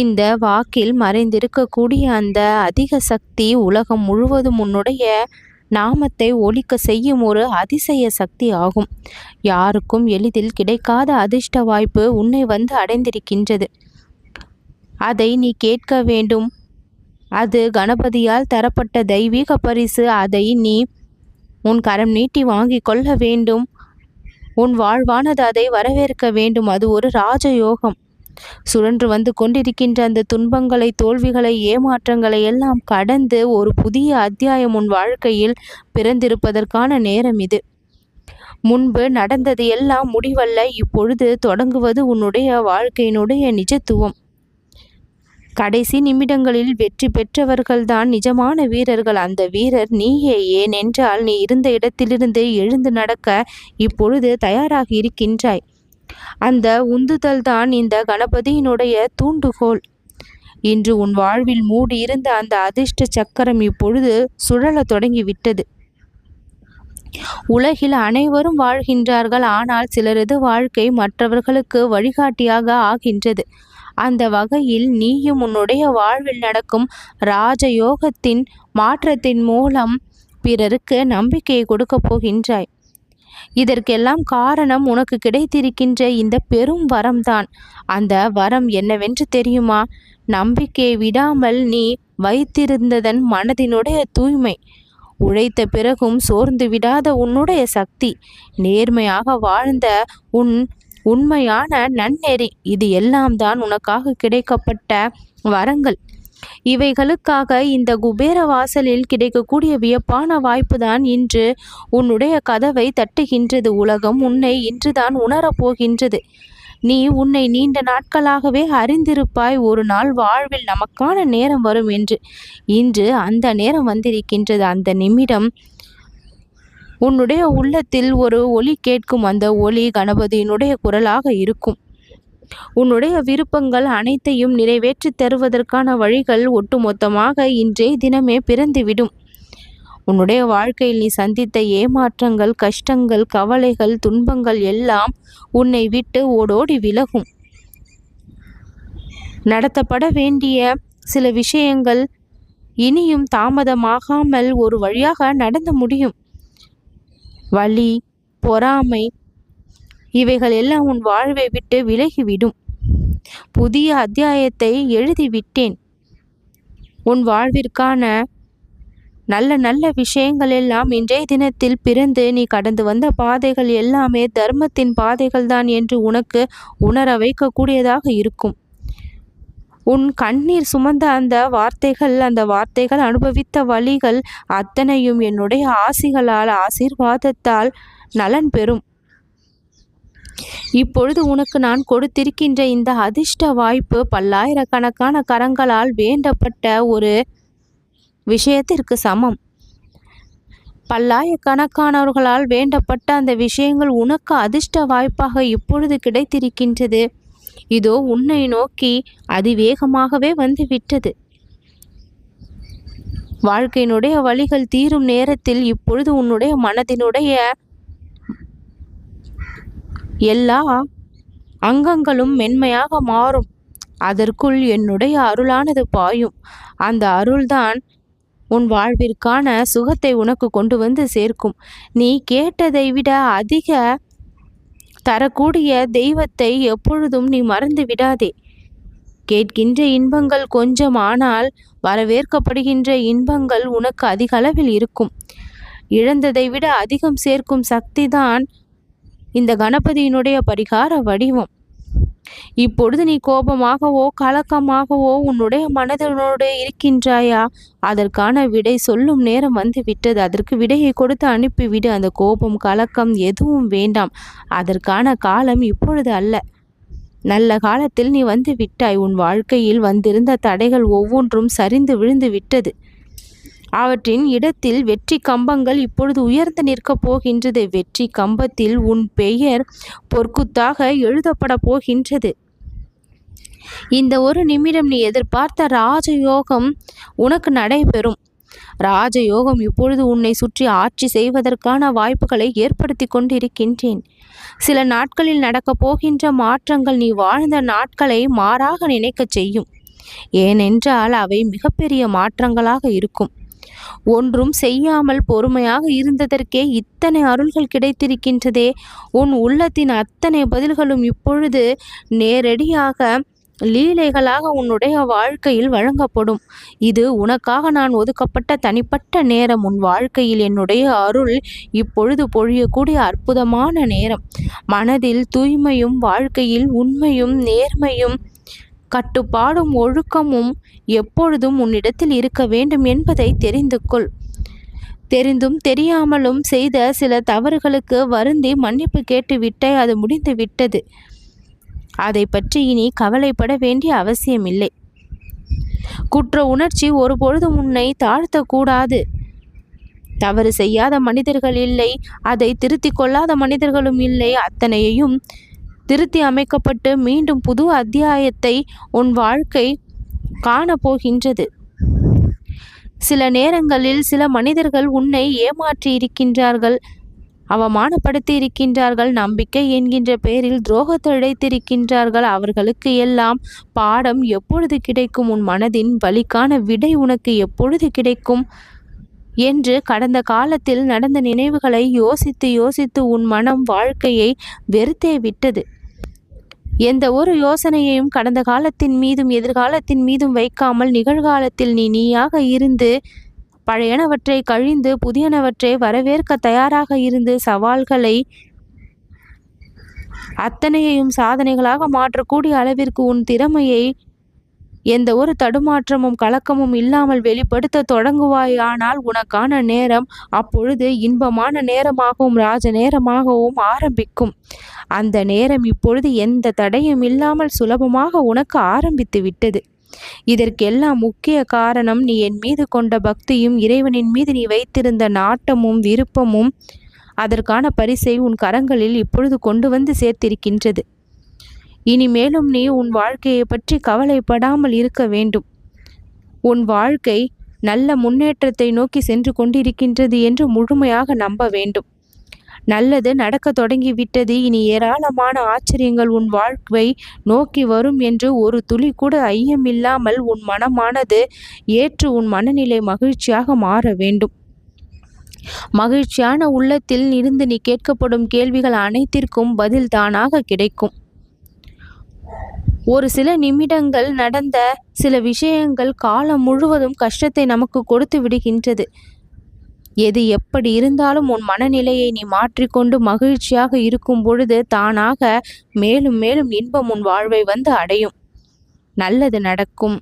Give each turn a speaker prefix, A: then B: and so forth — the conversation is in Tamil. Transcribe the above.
A: இந்த வாக்கில் மறைந்திருக்கக்கூடிய அந்த அதிக சக்தி உலகம் முழுவதும் உன்னுடைய நாமத்தை ஒழிக்க செய்யும் ஒரு அதிசய சக்தி ஆகும். யாருக்கும் எளிதில் கிடைக்காத அதிர்ஷ்ட வாய்ப்பு உன்னை வந்து அடைந்திருக்கின்றது. அதை நீ கேட்க வேண்டும். அது கணபதியால் தரப்பட்ட தெய்வீக பரிசு. அதை நீ உன் கரம் நீட்டி வாங்கி கொள்ள வேண்டும். உன் வாழ்வானது அதை வரவேற்க வேண்டும். அது ஒரு ராஜயோகம். சுழன்று வந்து கொண்டிருக்கின்ற அந்த துன்பங்களை தோல்விகளை ஏமாற்றங்களை எல்லாம் கடந்து ஒரு புதிய அத்தியாயம் உன் வாழ்க்கையில் பிறந்திருப்பதற்கான நேரம் இது. முன்பு நடந்தது எல்லாம் முடிவல்ல இப்பொழுது தொடங்குவது உன்னுடைய வாழ்க்கையினுடைய நிஜத்துவம். கடைசி நிமிடங்களில் வெற்றி பெற்றவர்கள்தான் நிஜமான வீரர்கள். அந்த வீரர் நீயே ஏனென்றால் நீ இருந்த இடத்திலிருந்து எழுந்து நடக்க இப்பொழுது தயாராக இருக்கின்றாய். அந்த உந்துதல் தான் இந்த கணபதியினுடைய தூண்டுகோல். இன்று உன் வாழ்வில் மூடியிருந்த அந்த அதிர்ஷ்ட சக்கரம் இப்பொழுது சுழல தொடங்கிவிட்டது உலகில் அனைவரும் வாழ்கின்றார்கள் ஆனால் சிலரது வாழ்க்கை மற்றவர்களுக்கு வழிகாட்டியாக ஆகின்றது. அந்த வகையில் நீயும் உன்னுடைய வாழ்வில் நடக்கும் ராஜயோகத்தின் மாற்றத்தின் மூலம் பிறருக்கு நம்பிக்கையை கொடுக்கப் போகின்றாய். இதற்கெல்லாம் காரணம் உனக்கு கிடைத்திருக்கின்ற இந்த பெரும் வரம்தான். அந்த வரம் என்னவென்று தெரியுமா? நம்பிக்கை விடாமல் நீ வைத்திருந்ததன் மனதினுடைய தூய்மை. உழைத்த பிறகும் சோர்ந்து விடாத உன்னுடைய சக்தி. நேர்மையாக வாழ்ந்த உன் உண்மையான நன்னெறி. இது எல்லாம் தான் உனக்காக கிடைக்கப்பட்ட வரங்கள். இவைகளுக்காக இந்த குபேர வாசலில் கிடைக்கக்கூடிய வியப்பான வாய்ப்புதான் இன்று உன்னுடைய கதவை தட்டுகின்றது. உலகம் உன்னை இன்றுதான் உணரப்போகின்றது நீ உன்னை நீண்ட நாட்களாகவே அறிந்திருப்பாய். ஒரு நாள் வாழ்வில் நமக்கான நேரம் வரும் என்று. இன்று அந்த நேரம் வந்திருக்கின்றது. அந்த நிமிடம் உன்னுடைய உள்ளத்தில் ஒரு ஒலி கேட்கும். அந்த ஒலி கணபதியினுடைய குரலாக இருக்கும். உன்னுடைய விருப்பங்கள் அனைத்தையும் நிறைவேற்றி தருவதற்கான வழிகள் ஒட்டுமொத்தமாக இன்றே தினமே பிறந்துவிடும். உன்னுடைய வாழ்க்கையில் நீ சந்தித்த ஏமாற்றங்கள் கஷ்டங்கள் கவலைகள் துன்பங்கள் எல்லாம் உன்னை விட்டு ஓடோடி விலகும். நடத்தப்பட வேண்டிய சில விஷயங்கள் இனியும் தாமதமாகாமல் ஒரு வழியாக நடந்து முடியும். வலி பொறாமை இவைகள் எல்லாம் உன் வாழ்வை விட்டு விலகிவிடும். புதிய அத்தியாயத்தை எழுதிவிட்டேன். உன் வாழ்விற்கான நல்ல நல்ல விஷயங்கள் எல்லாம் இன்றைய தினத்தில் பிறந்து நீ கடந்து வந்த பாதைகள் எல்லாமே தர்மத்தின் பாதைகள் தான் என்று உனக்கு உணர வைக்கக்கூடியதாக இருக்கும். உன் கண்ணீர் சுமந்த அந்த வார்த்தைகள் அந்த வார்த்தைகள் அனுபவித்த வழிகள் அத்தனையும் என்னுடைய ஆசிகளால் ஆசீர்வாதத்தால் நலன் பெறும். இப்பொழுது உனக்கு நான் கொடுத்திருக்கின்ற இந்த அதிர்ஷ்ட வாய்ப்பு பல்லாயிரக்கணக்கான கரங்களால் வேண்டப்பட்ட ஒரு விஷயத்திற்கு சமம். பல்லாயிரக்கணக்கானவர்களால் வேண்டப்பட்ட அந்த விஷயங்கள் உனக்கு அதிர்ஷ்ட வாய்ப்பாக இப்பொழுது கிடைத்திருக்கின்றது. இதோ உன்னை நோக்கி அதிவேகமாகவே வந்து விட்டது வாழ்க்கையினுடைய வழிகள் தீரும் நேரத்தில் இப்பொழுது உன்னுடைய மனதினுடைய எல்லா அங்கங்களும் மென்மையாக மாறும். அதற்குள் என்னுடைய அருளானது பாயும். அந்த அருள்தான் உன் வாழ்விற்கான சுகத்தை உனக்கு கொண்டு வந்து சேர்க்கும். நீ கேட்டதை விட அதிக தரக்கூடிய தெய்வத்தை எப்பொழுதும் நீ மறந்து விடாதே. கேட்கின்ற இன்பங்கள் கொஞ்சம் ஆனால் வரவேற்கப்படுகின்ற இன்பங்கள் உனக்கு அதிக அளவில் இருக்கும். இழந்ததை விட அதிகம் சேர்க்கும் சக்தி தான் இந்த கணபதியினுடைய பரிகார வடிவம். இப்பொழுது நீ கோபமாகவோ கலக்கமாகவோ உன்னுடைய மனதனோடு இருக்கின்றாயா? அதற்கான விடை சொல்லும் நேரம் வந்து விட்டது. அதற்கு விடையை கொடுத்து அனுப்பிவிடு அந்த கோபம் கலக்கம் எதுவும் வேண்டாம். அதற்கான காலம் இப்பொழுது அல்ல. நல்ல காலத்தில் நீ வந்து விட்டாய். உன் வாழ்க்கையில் வந்திருந்த தடைகள் ஒவ்வொன்றும் சரிந்து விழுந்து விட்டது. அவற்றின் இடத்தில் வெற்றி கம்பங்கள் இப்பொழுது உயர்ந்து நிற்கப் போகின்றது. வெற்றி கம்பத்தில் உன் பெயர் பொற்குத்தாக எழுதப்பட போகின்றது. இந்த ஒரு நிமிடம் நீ எதிர்பார்த்த ராஜயோகம் உனக்கு நடைபெறும். ராஜயோகம் இப்பொழுது உன்னை சுற்றி ஆட்சி செய்வதற்கான வாய்ப்புகளை ஏற்படுத்தி கொண்டிருக்கின்றேன். சில நாட்களில் நடக்கப் போகின்ற மாற்றங்கள் நீ வாழ்ந்த நாட்களை மாறாக நினைக்கச் செய்யும். ஏனென்றால் அவை மிகப்பெரிய மாற்றங்களாக இருக்கும். ஒன்றும் செய்யாமல் பொறுமையாக இருந்ததற்கே இத்தனை அருள்கள் கிடைத்திருக்கின்றதே. உன் உள்ளத்தின் அத்தனை பதில்களும் இப்பொழுது நேரடியாக லீலைகளாக உன்னுடைய வாழ்க்கையில் வழங்கப்படும். இது உனக்காக நான் ஒதுக்கப்பட்ட தனிப்பட்ட நேரம். உன் வாழ்க்கையில் என்னுடைய அருள் இப்பொழுது பொழியக்கூடிய அற்புதமான நேரம். மனதில் தூய்மையும் வாழ்க்கையில் உண்மையும் நேர்மையும் கட்டுப்பாடும் ஒழுக்கமும் எப்பொழுதும் உன்னிடத்தில் இருக்க வேண்டும் என்பதை தெரிந்து கொள் தெரிந்தும் தெரியாமலும் செய்த சில தவறுகளுக்கு வருந்தி மன்னிப்பு கேட்டுவிட்டே அது முடிந்து விட்டது அதை பற்றி இனி கவலைப்பட வேண்டிய அவசியமில்லை. குற்ற உணர்ச்சி ஒருபொழுதும் உன்னை தாழ்த்தக்கூடாது. தவறு செய்யாத மனிதர்கள் இல்லை அதை திருத்திக் கொள்ளாத மனிதர்களும் இல்லை அத்தனையையும் திருத்தி அமைக்கப்பட்டு மீண்டும் புது அத்தியாயத்தை உன் வாழ்க்கை காணப்போகின்றது. சில நேரங்களில் சில மனிதர்கள் உன்னை ஏமாற்றி இருக்கின்றார்கள் அவமானப்படுத்தி இருக்கின்றார்கள் நம்பிக்கை என்கின்ற பெயரில் துரோகத்தழைத்திருக்கின்றார்கள் அவர்களுக்கு எல்லாம் பாடம் எப்பொழுது கிடைக்கும்? உன் மனதின் வலிக்கான விடை உனக்கு எப்பொழுது கிடைக்கும்? என்று கடந்த காலத்தில் நடந்த நினைவுகளை யோசித்து யோசித்து உன் மனம் வாழ்க்கையை வெறுத்தே விட்டது. எந்த ஒரு யோசனையையும் கடந்த காலத்தின் மீதும் எதிர்காலத்தின் மீதும் வைக்காமல் நிகழ்காலத்தில் நீ நீயாக இருந்து பழையனவற்றை கழிந்து புதியனவற்றை வரவேற்க தயாராக இருந்து சவால்களை அத்தனையையும் சாதனைகளாக மாற்றக்கூடிய அளவிற்கு உன் திறமையை எந்த ஒரு தடுமாற்றமும் கலக்கமும் இல்லாமல் வெளிப்படுத்த தொடங்குவாயானால் உனக்கான நேரம் அப்பொழுது இன்பமான நேரமாகவும் ராஜ நேரமாகவும் ஆரம்பிக்கும். அந்த நேரம் இப்பொழுது எந்த தடையும் இல்லாமல் சுலபமாக உனக்கு ஆரம்பித்து விட்டது. இதற்கெல்லாம் முக்கிய காரணம் நீ என் மீது கொண்ட பக்தியும் இறைவனின் மீது நீ வைத்திருந்த நாட்டமும் விருப்பமும் அதற்கான பரிசை உன் கரங்களில் இப்பொழுது கொண்டு வந்து சேர்த்திருக்கின்றது. இனிமேலும் நீ உன் வாழ்க்கையை பற்றி கவலைப்படாமல் இருக்க வேண்டும். உன் வாழ்க்கை நல்ல முன்னேற்றத்தை நோக்கி சென்று கொண்டிருக்கின்றது என்று முழுமையாக நம்ப வேண்டும். நல்லது நடக்க தொடங்கிவிட்டது. இனி ஏராளமான ஆச்சரியங்கள் உன் வாழ்க்கை நோக்கி வரும் என்று ஒரு துளி கூட ஐயமில்லாமல் உன் மனமானது ஏற்று உன் மனநிலை மகிழ்ச்சியாக மாற வேண்டும். மகிழ்ச்சியான உள்ளத்தில் இருந்து நீ கேட்கப்படும் கேள்விகள் அனைத்திற்கும் பதில் தானாக கிடைக்கும். ஒரு சில நிமிடங்கள் நடந்த சில விஷயங்கள் காலம் முழுவதும் கஷ்டத்தை நமக்கு கொடுத்து விடுகின்றது. எது எப்படி இருந்தாலும் உன் மனநிலையை நீ மாற்றிக்கொண்டு மகிழ்ச்சியாக இருக்கும் பொழுது தானாக மேலும் மேலும் இன்பம் உன் வாழ்வை வந்து அடையும். நல்லது நடக்கும்.